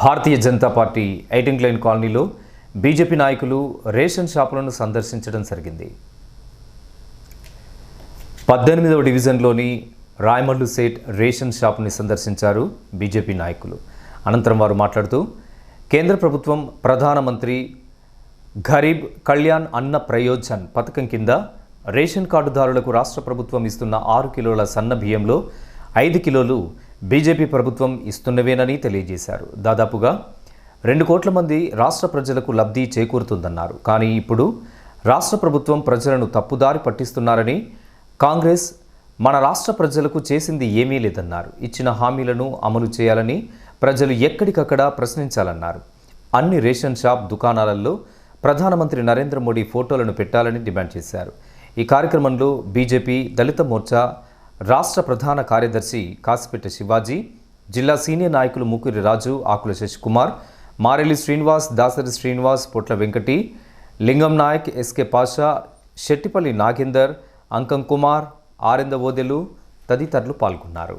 భారతీయ Janata party ఎయిటింగ్ line కాలనీలో BJP నాయకులు ration షాపులను సందర్శించడం జరిగింది. పద్దెనిమిదవ డివిజన్లోని రాయమల్లు సేట్ రేషన్ షాపుని సందర్శించారు బీజేపీ నాయకులు. అనంతరం వారు మాట్లాడుతూ కేంద్ర ప్రభుత్వం ప్రధానమంత్రి గరీబ్ కళ్యాణ్ అన్న ప్రయోజన్ పథకం కింద రేషన్ కార్డుదారులకు రాష్ట్ర ప్రభుత్వం ఇస్తున్న ఆరు కిలోల సన్న బియ్యంలో ఐదు కిలోలు బీజేపీ ప్రభుత్వం ఇస్తున్నవేనని తెలియజేశారు. దాదాపుగా రెండు కోట్ల మంది రాష్ట్ర ప్రజలకు లబ్ధి చేకూరుతుందన్నారు. కానీ ఇప్పుడు రాష్ట్ర ప్రభుత్వం ప్రజలను తప్పుదారి పట్టిస్తున్నారని కాంగ్రెస్ మన రాష్ట్ర ప్రజలకు చేసింది ఏమీ లేదన్నారు. ఇచ్చిన హామీలను అమలు చేయాలని ప్రజలు ఎక్కడికక్కడ ప్రశ్నించాలన్నారు. అన్ని రేషన్ షాప్ దుకాణాలలో ప్రధానమంత్రి నరేంద్ర మోడీ ఫోటోలను పెట్టాలని డిమాండ్ చేశారు. ఈ కార్యక్రమంలో బీజేపీ దళిత మోర్చా రాష్ట్ర ప్రధాన కార్యదర్శి కాసిపెట్ట శివాజీ జిల్లా సీనియర్ నాయకులు ముకురి రాజు ఆకుల శశికుమార్ మారెల్లి శ్రీనివాస్ దాసరి శ్రీనివాస్ పొట్ల వెంకటి లింగం నాయక్ ఎస్కే పాషా శెట్టిపల్లి నాగేందర్ అంకం కుమార్ ఆరెంద ఓదెలు తదితరులు పాల్గొన్నారు.